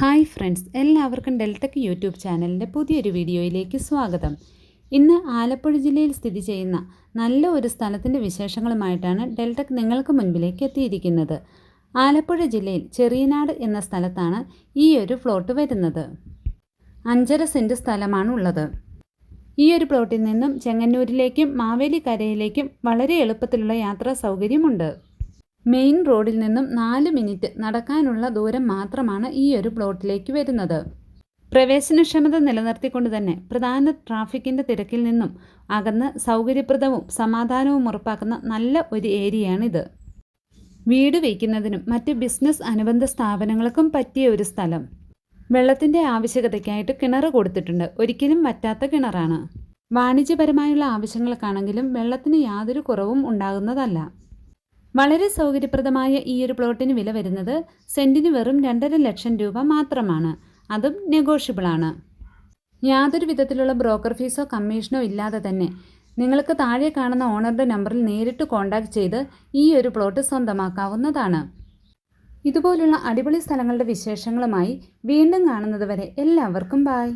Hi friends എല്ലാവർക്കും ഡെൽറ്റക് YouTube ചാനലിന്റെ പുതിയൊരു വീഡിയോയിലേക്ക് സ്വാഗതം. ഇന്ന് ആലപ്പുഴ ജില്ലയിൽ സ്ഥിതി ചെയ്യുന്ന നല്ല ഒരു സ്ഥലത്തിന്റെ വിശേഷങ്ങളുമായിട്ടാണ് ഡെൽറ്റക് നിങ്ങൾക്ക് മുൻപിലേക്ക് എത്തിയിരിക്കുന്നത്. ആലപ്പുഴ ജില്ലയിൽ ചെറിയനാട് എന്ന സ്ഥലത്താണ് ഈ ഒരു ഫ്ലോട്ട് വരുന്നത്. അഞ്ചര സെന്റ് സ്ഥലമാണ് ഉള്ളത്. ഈ ഒരു പ്ലോട്ടിൽ നിന്നും ചെങ്ങന്നൂരിലേക്കും മാവേലിക്കരയിലേക്കും വളരെ എളുപ്പത്തിലുള്ള യാത്രാ സൗകര്യമുണ്ട്. മെയിൻ റോഡിൽ നിന്നും നാല് മിനിറ്റ് നടക്കാനുള്ള ദൂരം മാത്രമാണ് ഈ ഒരു പ്ലോട്ടിലേക്ക് വരുന്നത്. പ്രവേശനക്ഷമത നിലനിർത്തിക്കൊണ്ട് തന്നെ പ്രധാന ട്രാഫിക്കിന്റെ തിരക്കിൽ നിന്നും അകന്ന് സൗകര്യപ്രദവും സമാധാനവും ഉറപ്പാക്കുന്ന നല്ല ഒരു ഏരിയയാണിത്. വീട് വയ്ക്കുന്നതിനും മറ്റ് ബിസിനസ് അനുബന്ധ സ്ഥാപനങ്ങൾക്കും പറ്റിയ ഒരു സ്ഥലം. വെള്ളത്തിന്റെ ആവശ്യകതയ്ക്കായിട്ട് കിണർ കൊടുത്തിട്ടുണ്ട്. ഒരിക്കലും വറ്റാത്ത കിണറാണ്. വാണിജ്യപരമായുള്ള ആവശ്യങ്ങൾക്കാണെങ്കിലും വെള്ളത്തിന് യാതൊരു കുറവും ഉണ്ടാകുന്നതല്ല. വളരെ സൗകര്യപ്രദമായ ഈ ഒരു പ്ലോട്ടിന് വില വരുന്നത് സെന്റിന് വെറും രണ്ടര ലക്ഷം രൂപ മാത്രമാണ്. അതും നെഗോഷ്യബിൾ ആണ്. യാതൊരു വിധത്തിലുള്ള ബ്രോക്കർ ഫീസോ കമ്മീഷനോ ഇല്ലാതെ തന്നെ നിങ്ങൾക്ക് താഴെ കാണുന്ന ഓണറുടെ നമ്പറിൽ നേരിട്ട് കോൺടാക്റ്റ് ചെയ്ത് ഈ ഒരു പ്ലോട്ട് സ്വന്തമാക്കാവുന്നതാണ്. ഇതുപോലുള്ള അടിപൊളി സ്ഥലങ്ങളുടെ വിശേഷങ്ങളുമായി വീണ്ടും കാണുന്നത് വരെ എല്ലാവർക്കും ബായ്